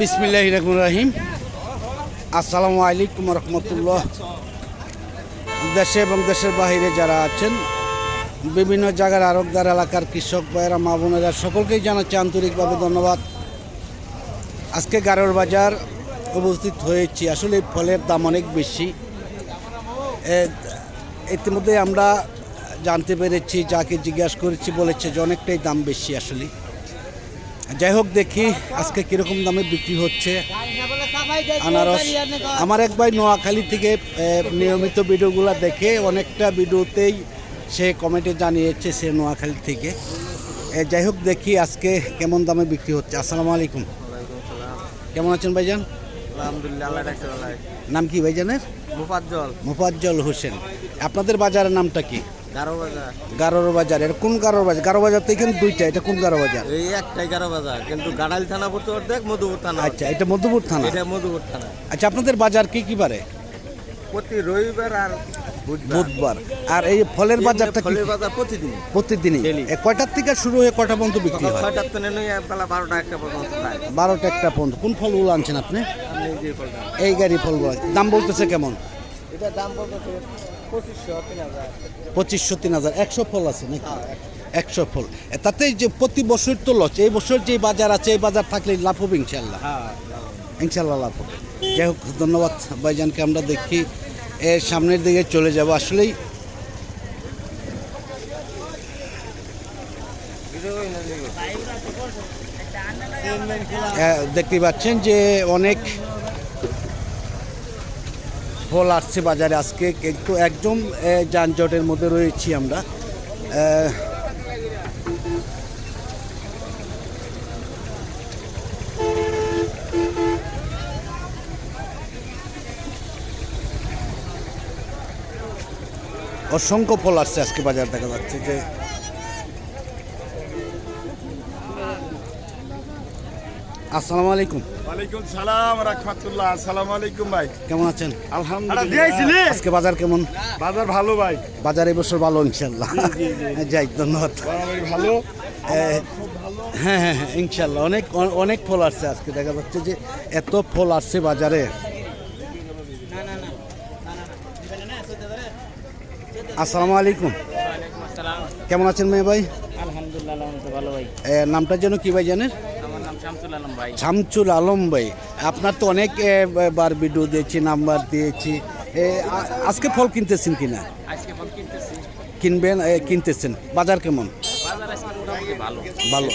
বিসমিল্লাহ রহমান রাহিম। আসসালামু আলাইকুম রহমতুল্লাহ। দেশে এবং দেশের বাইরে যারা আছেন, বিভিন্ন জায়গার আরবদার এলাকার কৃষক ভাইয়েরা, মা বোনেরা, সকলকেই জানাচ্ছি আন্তরিকভাবে ধন্যবাদ। আজকে গারোর বাজার উপস্থিত হয়েছি। আসলে ফলের দাম অনেক বেশি। ইতিমধ্যে আমরা জানতে পেরেছি, যাকে জিজ্ঞাসা করেছি, বলেছে যে অনেকটাই দাম বেশি আসলে। যাই হোক দেখি আজকে কীরকম দামে বিক্রি হচ্ছে। আনারস। আমার এক ভাই নোয়াখালী থেকে নিয়মিত ভিডিওগুলো দেখে অনেকটা ভিডিওতেই সে কমেন্টে জানিয়েছে সে নোয়াখালী থেকে। যাই হোক দেখি আজকে কেমন দামে বিক্রি হচ্ছে। আসসালামু আলাইকুম। কেমন আছেন ভাইজান? নাম কি ভাইজানের? মুফাজ্জল। মুফাজ্জল হোসেন। আপনাদের বাজারের নামটা কি? গারোর বাজার এটা কোন গারোর বাজার গারো বাজার তো এখানে দুইটা এটা কোন গারো বাজার এই একটাই গারো বাজার কিন্তু গাড়াইল থানা পড়তে অর্ধেক মধুপুর থানা আচ্ছা এটা থানা? এটা মধুপুর থানা। আচ্ছা আপনাদের বাজার কি কি বারে? প্রতি রবিবার আর বুধবার। আর এই ফলের বাজারটা ফলের বাজার প্রতিদিন। প্রতিদিনই? কয়টার থেকে শুরু হয়ে কয়টা পর্যন্ত বিক্রি হয়? ছয়টার থেকে নিয়ে বেলা বারোটা একটা পর্যন্ত বারোটা একটা পর্যন্ত। কোন ফলগুলো আনছেন আপনি? এই গাড়ি ফলগুলো। দাম বলতেছে কেমন? এটা দাম বলতেছে পঁচিশশো তিন হাজার। একশো ফল আছে নাকি? একশো ফল। তাতে যে প্রতি বছর তো লস। এই বছর যে বাজার আছে এই বাজার থাকলে লাভ হবে ইনশাল্লাহ হ্যাঁ ইনশাল্লাহ লাভ হবে। যাই হোক ধন্যবাদ ভাইজানকে আমরা দেখি এর সামনের দিকে চলে যাব। আসলেই দেখতে পাচ্ছেন যে অনেক ফল আসছে বাজারে আজকে, কিন্তু একদম যানজটের মধ্যে রয়েছি আমরা। অসংখ্য ফল আসছে আজকে বাজার দেখা যাচ্ছে যে আসসালামু আলাইকুম। ওয়ালাইকুম সালাম রাহমাতুল্লাহ। আসসালামু আলাইকুম ভাই। কেমন আছেন? আলহামদুলিল্লাহ। আজকে বাজার কেমন? বাজার ভালো ভাই। বাজার এবছর ভালো ইনশাল্লাহ। যাই ধন্যবাদ। ভালো। হ্যাঁ হ্যাঁ হ্যাঁ ইনশাল্লাহ। অনেক অনেক ফল আসছে আজকে। দেখা যাচ্ছে যে এত ফল আসছে বাজারে। আসসালামু আলাইকুম। কেমন আছেন মেয়ে ভাই? আলহামদুলিল্লাহ ভালো ভাই। এ, নামটা যেন কি ভাই জানেন? শামসুল আলম ভাই। আপনার তো অনেক বার ভিডিও দিয়েছি নাম্বার দিয়েছি। আজকে ফল কিনতেছেন কিনা? কিনবেন কিনতেছেন। বাজার কেমন? ভালো।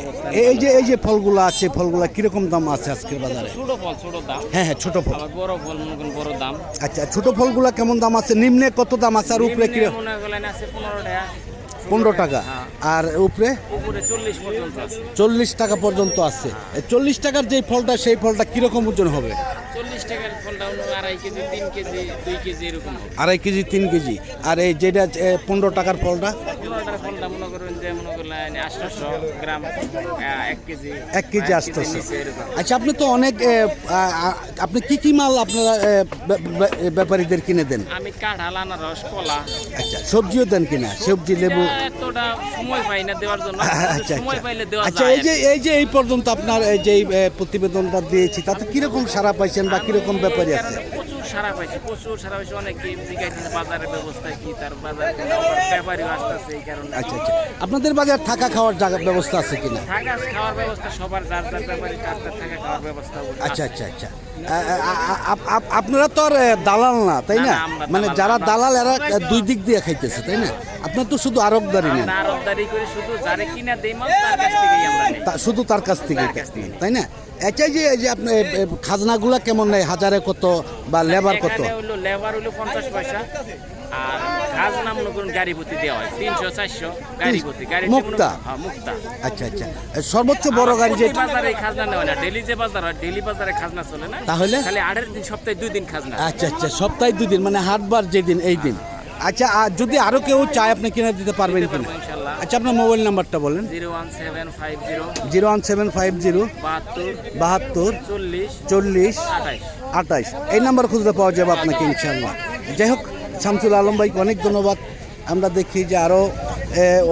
অবস্থা। এই যে এই যে ফলগুলো আছে ফলগুলো কীরকম দাম আছে আজকের বাজারে? ছোট ফল ছোট দাম। হ্যাঁ হ্যাঁ ছোট ফল। বড় ফল মনে করেন বড় দাম। আচ্ছা ছোট ফলগুলো কেমন দাম আছে? নিম্নে কত দাম আছে? আর উপরে কি নিম্নে মনে করেন আছে পনেরো টাকা। পনেরো টাকা। হ্যাঁ। আর উপরে? চল্লিশ চল্লিশ টাকা পর্যন্ত আছে। চল্লিশ টাকার যে ফলটা সেই ফলটা কীরকম ওজন হবে? চল্লিশ টাকার ফলটা আড়াই কেজি তিন কেজি দুই কেজি এরকম হবে। আড়াই কেজি তিন কেজি। আর এই যেটা পনেরো টাকার ফলটা? পনেরো ফলটা মনে করেন যে মনে করলেন আটশোশো গ্রাম এক কেজি। এক কেজি আহ, আসতেছে আচ্ছা আপনি তো অনেক আপনি কি কি মাল আপনারা ব্যাপারীদের কিনে দেন? আমি কাঁঠাল আনারস কলা। আচ্ছা সবজিও দেন কিনা? সবজি লেবু? এতটা সময় পাই না দেওয়ার জন্য। আচ্ছা সময় আচ্ছা। পাইলে দেওয়া আচ্ছা এই যে এই যে এই পর্যন্ত আপনার এই যে প্রতিবেদনটা দিয়েছি তাতে কীরকম সারা পাইছেন বা কীরকম ব্যাপারী আছে সারা পাইছে প্রচুর সারা পাইছে। অনেকে জিজ্ঞাসা বাজারের ব্যবস্থা কি তার বাজার ব্যাপারীও আসতেছে এই কারণে। আচ্ছা আচ্ছা। আপনাদের বাজার থাকা খাওয়ার জায়গা ব্যবস্থা আছে কিনা? থাকা খাওয়ার ব্যবস্থা সবার যার যার ব্যাপারী তার তার থাকা খাওয়ার ব্যবস্থা আচ্ছা আচ্ছা আচ্ছা। আ- আ- আ- আপ- আপ- আপনারা তো আর দালাল না তাই না না, না, মানে যারা দালাল এরা দুই দিক দিয়ে খাইতেছে তাই না? আপনার তো শুধু আরবদারি নেন। আরবদারি করে শুধু যারে কিনা দেই মাল তার কাছ থেকেই আমরা শুধু তার কাছ থেকে তার কাছ থেকে। তাই না? আচ্ছা যে এই যে আপনি খাজনাগুলা কেমন নেয়? হাজারে কত বা লেবার কত? হলো লেবার হলো পঞ্চাশ পয়সা আর খাজনা মনে করুন গাড়ি প্রতি দেওয়া হয় তিনশো চারশো গাড়ি প্রতি গাড়ি মুক্তা? মুক্তা। আচ্ছা আচ্ছা। সর্বোচ্চ বড় গাড়ি যে বাজারে খাজনা নেওয়া না ডেলি যে বাজার হয় ডেলি বাজারে খাজনা চলে না? তাহলে? খালি আটের দিন সপ্তাহে দুই দিন খাজনা। আচ্ছা আচ্ছা সপ্তাহে দুই দিন মানে হাটবার যেদিন এই দিন আচ্ছা আর যদি আরও কেউ চায় আপনি কিনে দিতে পারবেন কিনা আচ্ছা আপনার মোবাইল নাম্বারটা বলেন। Zero one seven five zero zero one seven five zero বাহাত্তর চল্লিশ আঠাইশ আঠাইশ এই নাম্বার খুঁজলে পাওয়া যাবে আপনাকে ইনশাল্লাহ। যাই হোক শামসুল আলম ভাইকে অনেক ধন্যবাদ। আমরা দেখি যে আরও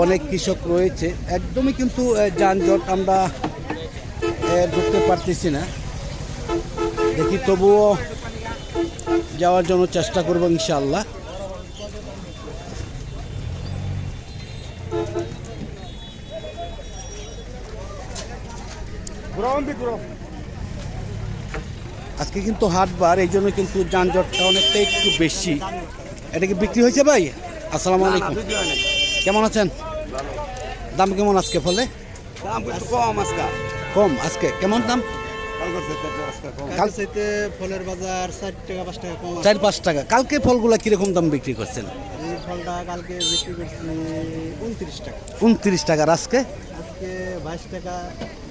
অনেক কৃষক রয়েছে। একদমই কিন্তু যানজট আমরা ঢুকতে পারতেছি না। দেখি তবুও যাওয়ার জন্য চেষ্টা করব ইনশাআল্লাহ আজকে কিন্তু হাটবার এই জন্য কিন্তু যানজটটা অনেকটা একটু বেশি। এটা কি বিক্রি হয়েছে ভাই? আসসালামু আলাইকুম। কেমন আছেন? দাম কেমন আজকে ফলে? দাম কম আজকে। কম আজকে। কেমন দাম? ফলের বাজার ষাট টাকা পাঁচ টাকা কম চার পাঁচ টাকা। কালকে ফলগুলা কীরকম দাম বিক্রি করছেন? এই ফলটা কালকে বিক্রি করছি উনত্রিশ টাকা। উনত্রিশ টাকার আজকে? আজকে বাইশ টাকা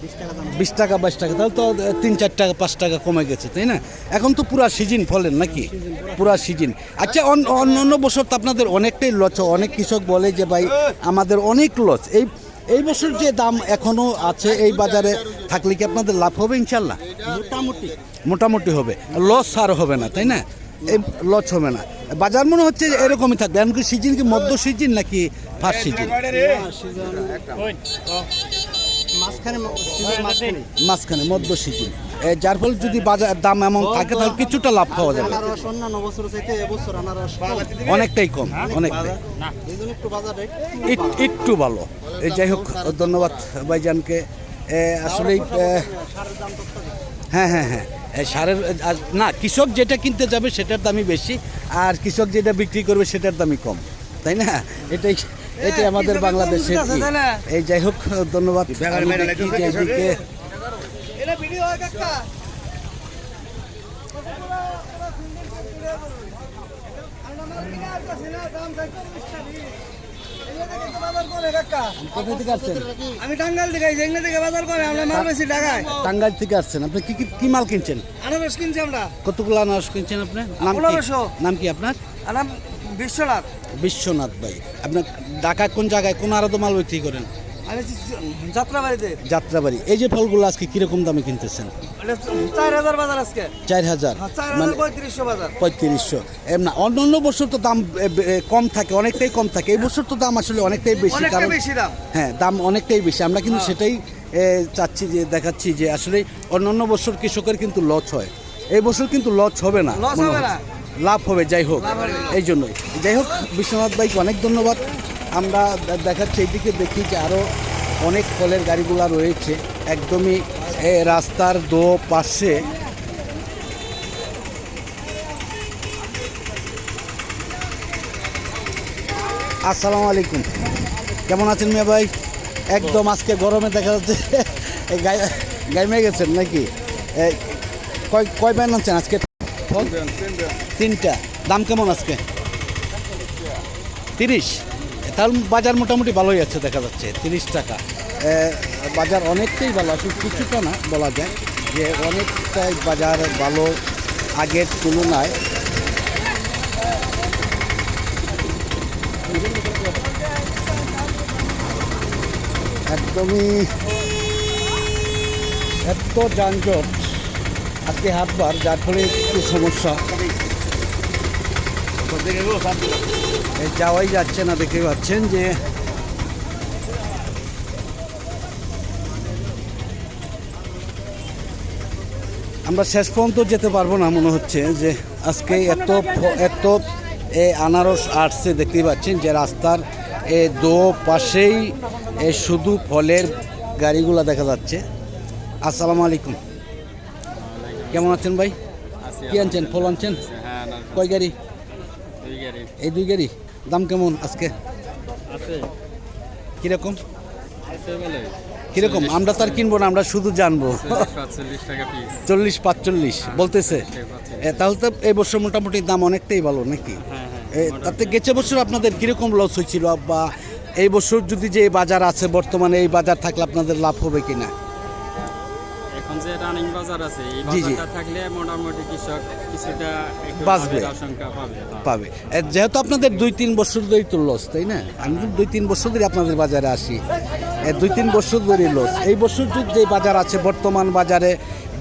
বিশ টাকা বিশ টাকা বাইশ টাকা। তাহলে তো তিন চার টাকা পাঁচ টাকা কমে গেছে তাই না? এখন তো পুরা সিজন ফলের নাকি? পুরা সিজন আচ্ছা অন- অন্য অন্য বছর তো আপনাদের অনেকটাই লস অনেক কৃষক বলে যে ভাই আমাদের অনেক লস। এই এই বছর যে দাম এখনও আছে এই বাজারে থাকলে কি আপনাদের লাভ হবে ইনশাল্লাহ? মোটামুটি। মোটামুটি হবে। লস আর হবে না তাই না? লস হবে না। বাজার মনে হচ্ছে এরকমই থাকবে। এমনকি সিজন কি মধ্য সিজন নাকি ফার্স্ট সিজন মাঝখানে। মধ্য সিজন। যার ফলে যদি বাজার দাম এমন থাকে তাহলে কিছুটা লাভ পাওয়া যাবে। অনেকটাই কম অনেকটাই। একটু ভালো। এই যাই হোক ধন্যবাদ ভাইজানকে। আসলেই হ্যাঁ হ্যাঁ হ্যাঁ। সারের আর না কৃষক যেটা কিনতে যাবে সেটার দামই বেশি আর কৃষক যেটা বিক্রি করবে সেটার দামই কম। তাই না? এটাই এটাই আমাদের বাংলাদেশের এই যাই হোক ধন্যবাদ। কোথা থেকে আসছেন? আমি টাঙ্গাল থেকে আইছি, থেকে বাজার করে আমরা মাল বেশি ঢাকায়। টাঙ্গাইল থেকে আসছেন। আপনি কি কি- কি মাল কিনছেন? আনারস কিনছি আমরা। কতগুলো আনারস কিনছেন আপনি? নাম কি? নাম কি আপনার? বিশ্বনাথ। বিশ্বনাথ ভাই। আপনার ঢাকায় কোন জায়গায় কোন আরও মাল বিক্রি করেন? যাত্রাবাড়িতে। যাত্রাবাড়ি। এই যে ফলগুলো আজকে কীরকম দামে কিনতেছেন? চার হাজার বাজার আজকে। চার হাজার? হ্যাঁ, মানে পঁয়ত্রিশশো বাজার। পঁয়ত্রিশশো। এম না অন্য অন্য বছর তো দাম কম থাকে অনেকটাই কম থাকে। এই বছর তো দাম আসলে অনেকটাই বেশি কারণ হ্যাঁ দাম অনেকটাই বেশি। আমরা কিন্তু সেটাই চাচ্ছি যে দেখাচ্ছি যে আসলে অন্য অন্য বছর কৃষকের কিন্তু লস হয়। এই বছর কিন্তু লস হবে। না। লাভ হবে যাই হোক। এই জন্যই। যাই হোক বিশ্বনাথ ভাইকে অনেক ধন্যবাদ। আমরা দেখাচ্ছি এইদিকে দেখি যে আরও অনেক ফলের গাড়িগুলা রয়েছে। একদমই এ, রাস্তার দো পাশে। আসসালামু আলাইকুম। কেমন আছেন মিয়া ভাই? একদম আজকে গরমে দেখা যাচ্ছে গায়ে গাইমে গেছেন নাকি? কয় কয় ব্যান আনছেন আজকে? তিনটা। দাম কেমন আজকে? তিরিশ। তাহলে বাজার মোটামুটি ভালোই আছে, দেখা যাচ্ছে, তিরিশ টাকা। বাজার অনেকটাই ভালো আছে, কিছুটা না, বলা যায় যে অনেকটাই বাজার ভালো আগের তুলনায়। একদমই এত যানজট আজকে হাটবার, যার ফলে একটু সমস্যা। যাওয়াই যাচ্ছে না দেখতে পাচ্ছেন যে আমরা শেষ পর্যন্ত যেতে পারব না মনে হচ্ছে যে আজকে এত এত এ আনারস আসছে দেখতেই পাচ্ছেন যে রাস্তার এ দো পাশেই এ শুধু ফলের গাড়িগুলো দেখা যাচ্ছে। আসসালামু আলাইকুম। কেমন আছেন ভাই? কি আনছেন? ফল আনছেন? কয় গাড়ি? এই দুই গাড়ি দাম কেমন আজকে? কীরকম? কীরকম? আমরা তো আর কিনবো না আমরা শুধু জানব। চল্লিশ পাঁচচল্লিশ বলতেছে। তাহলে তো এই বছর মোটামুটি দাম অনেকটাই ভালো নাকি? তাতে গেছে বছর আপনাদের কীরকম লস হয়েছিল? বা এই বছর যদি যে বাজার আছে বর্তমানে এই বাজার থাকলে আপনাদের লাভ হবে কিনা? যে রানিং বাজার আছে এই জি, জি। বাজারটা থাকলে মোটামুটি কৃষক কিছুটা বাঁচবে। আশঙ্কা পাবে। পাবে যেহেতু আপনাদের দুই তিন বছর ধরেই তো লস তাই না আমি তো দুই তিন বছর ধরে আপনাদের বাজারে আসি দুই তিন বছর ধরেই লস এই বছর যদি যে বাজার আছে বর্তমান বাজারে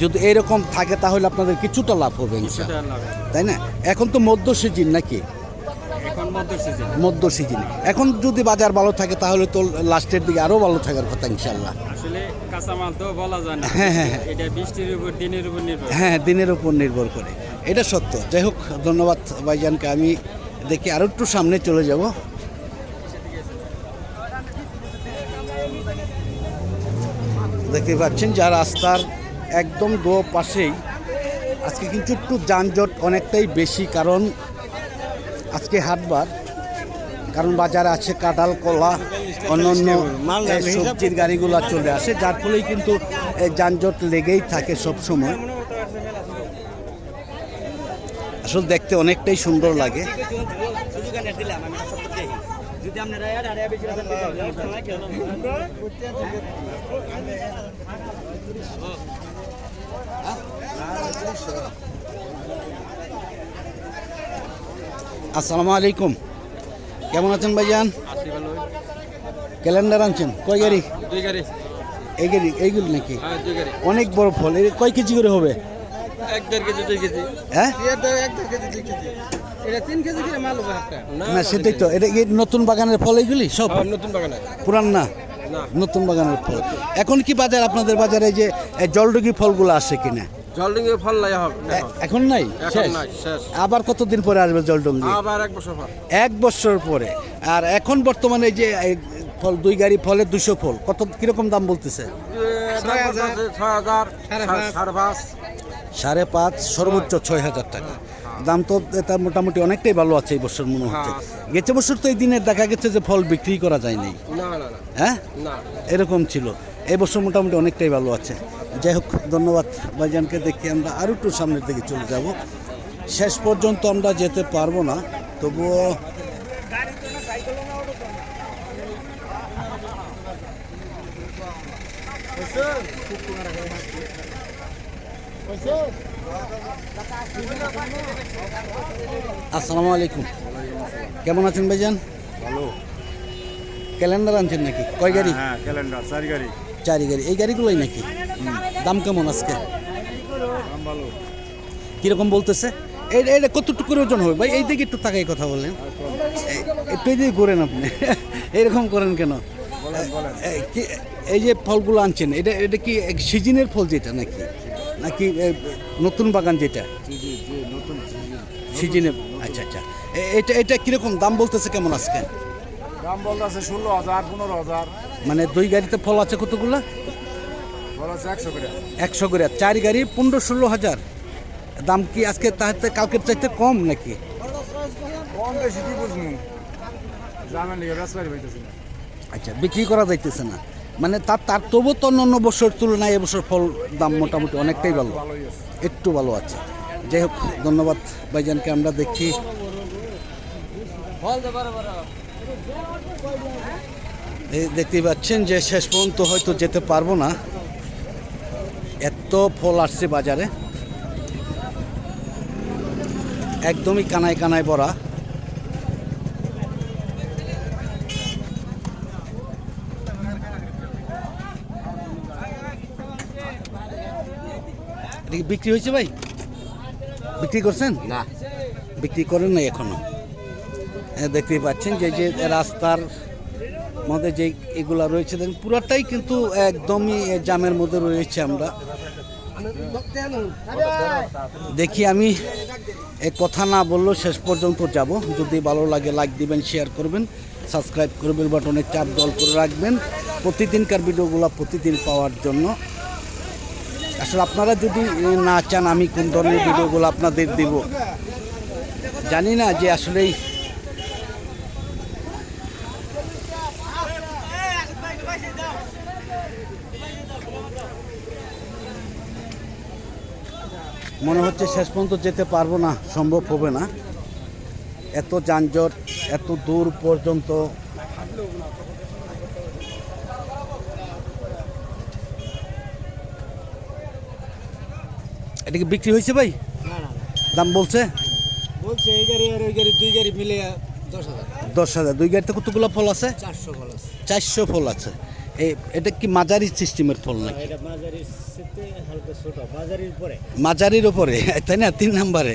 যদি এরকম থাকে তাহলে আপনাদের কিছুটা লাভ হবে। তাই না এখন তো মধ্য সিজন নাকি মধ্য সিজন এখন যদি বাজার ভালো থাকে তাহলে তো লাস্টের দিকে আরও ভালো থাকার কথা ইনশাল্লাহ আসলে কাঁচামাল তো বলা যায় না। হ্যাঁ, হ্যাঁ, হ্যাঁ। এটা বৃষ্টির উপর দিনের উপর নির্ভর হ্যাঁ দিনের উপর নির্ভর করে। এটা সত্য। যাই হোক ধন্যবাদ ভাইজানকে। আমি দেখি আরও একটু সামনে চলে যাব। দেখতে পাচ্ছেন যা রাস্তার একদম দো পাশেই আজকে কিন্তু একটু যানজট অনেকটাই বেশি কারণ আজকে হাটবার কারণ বাজারে আছে কাঁঠাল কলা অন্যান্য সবজির গাড়িগুলো চলে আসে যার ফলেই কিন্তু যানজট লেগেই থাকে সব সময় আসলে দেখতে অনেকটাই সুন্দর লাগে। আসসালামু আলাইকুম। কেমন আছেন ভাইজান? ক্যালেন্ডার আনছেন। কয় গাড়ি? দুই গাড়ি। এই গাড়ি এইগুলো নাকি? হ্যাঁ দুই অনেক বড় ফল। এর কয় কেজি করে হবে? এক দেড় কেজি দুই কেজি। হ্যাঁ? এক দেড় কেজি দুই কেজি। এটা তিন কেজি করে মাল হবে একটা। না সেটাই তো। এটা নতুন বাগানের ফল এইগুলি? সব? নতুন বাগানে পুরান না? নতুন বাগানের ফল। এখন কি বাজার? আপনাদের বাজারে যে জলডুগি ফলগুলো আসে কিনা? জলডিঙ্গে ফল লাই হবে এ- এখন নাই? এখন শেষ? নাই, শেষ। আবার কতদিন পরে আসবে জলডুঙ্গি? আবার এক বছর পর। এক বছর পরে। আর এখন বর্তমানে যে এই ফল দুই গাড়ি ফলের দুশো ফল কত কীরকম দাম বলতেছে? সাড়ে পাঁচ। সর্বোচ্চ ছয়। হাজার টাকা। দাম তো এটা মোটামুটি অনেকটাই ভালো আছে এই বছর মনে হচ্ছে। হ্যাঁ, গেছে বছর তো এই দিনে দেখা গেছে যে ফল বিক্রি করা যায়নি না না না। হ্যাঁ? এরকম ছিল। এই বছর মোটামুটি অনেকটাই ভালো আছে। যাই হোক ধন্যবাদ ভাইজানকে। দেখে আমরা আরও একটু সামনের দিকে চলে যাব। শেষ পর্যন্ত আমরা যেতে পারব না তবুও আসসালামু আলাইকুম। কেমন আছেন ভাইজান? ভালো। ক্যালেন্ডার আনছেন নাকি? কয় গাড়ি? হ্যাঁ ক্যালেন্ডার চারি গাড়ি। চারি গাড়ি এই গাড়িগুলোই নাকি? দাম কেমন আজকে? কীরকম বলতেছে? এই- এটা কতটুকু ওজন হবে? ভাই এই দিকে একটু তাকাই কথা বলেন। একটু এই- এদিকে করেন আপনি। এরকম করেন কেন? এই কি- এই যে ফলগুলো আনছেন এটা এটা কি সিজনের ফল যেটা নাকি? নাকি নতুন বাগান যেটা? সিজনে। আচ্ছা আচ্ছা। এ- এটা এটা কীরকম? দাম বলতেছে কেমন আজকে? দাম বলতেছে ষোলো হাজার পনেরো হাজার। মানে দুই গাড়িতে ফল আছে কতগুলো? একশো করে। একশো করে। চার গাড়ি পনেরো ষোলো হাজার। দাম কি আজকে তাহাতে কালকের চাইতে কম নাকি? কম বেশি কি বুঝব? জামেন আচ্ছা বিক্রি করা যাইতেছে না। মানে তার তার তবু তো অন্য বছর তুলনায় এবছর ফল দাম মোটামুটি অনেকটাই ভালো। একটু ভালো আছে। যাই হোক ধন্যবাদ ভাইজানকে। আমরা দেখি। দেখতেই পাচ্ছেন যে শেষ পর্যন্ত হয়তো যেতে পারব না। এত ফল আসছে বাজারে। একদমই কানায় কানায় ভরা বিক্রি হয়েছে ভাই? বিক্রি করছেন? না। বিক্রি করেন নাই এখনও? দেখতেই পাচ্ছেন যে যে রাস্তার মধ্যে যে এগুলা রয়েছে, দেখুন, পুরাটাই কিন্তু একদমই জামের মধ্যে রয়েছে আমরা। দেখি আমি কথা না বললেও শেষ পর্যন্ত যাব। যদি ভালো লাগে লাইক দিবেন শেয়ার করবেন সাবস্ক্রাইব করবেন বাটনে চাপ দল করে রাখবেন। প্রতিদিনকার ভিডিওগুলো প্রতিদিন পাওয়ার জন্য। আসলে আপনারা যদি না চান, আমি কোন ধরনের ভিডিওগুলো আপনাদের দিব? জানি না যে আসলেই মনে হচ্ছে শেষ পর্যন্ত যেতে পারব না সম্ভব হবে না। এত যানজট এত দূর পর্যন্ত। এটা কি বিক্রি হয়েছে ভাই? দাম বলছে? বলছে এই গাড়ি আর ওই গাড়ি দুই গাড়ি মিলে দশ হাজার। দশ হাজার। দুই গাড়িতে কতগুলো ফল আছে? চারশো ফল আছে। চারশো ফল আছে। এটা কি মাঝারি সিস্টেমের ফল নাকি? মাঝারির সাথে হালকা ছোট। মাঝারির পরে মাঝারির ওপরে তাই না? তিন নম্বরে।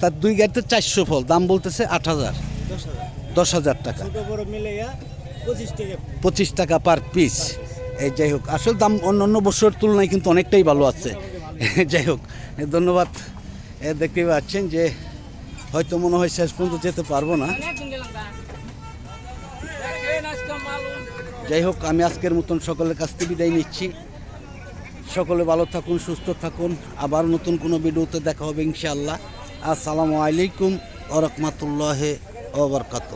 তার দুই গাড়িতে চারশো ফল দাম বলতেছে আট হাজার। দশ হাজার। টাকা। পঁচিশ টাকা। Per piece. এই যাই হোক আসল দাম অন্য অন্য বছরের তুলনায় কিন্তু অনেকটাই ভালো আছে। যাই হোক ধন্যবাদ। এ, দেখতেই পাচ্ছেন যে হয়তো মনে হয় শেষ পর্যন্ত যেতে পারব না। যাই হোক, আমি আজকের মতন সকলের কাছ থেকে বিদায় নিচ্ছি। সকলে ভালো থাকুন, সুস্থ থাকুন। আবার নতুন কোনো ভিডিওতে দেখা হবে ইনশাআল্লাহ। আসসালামু আলাইকুম ওরকমাতুল্লাহ ওবরকাত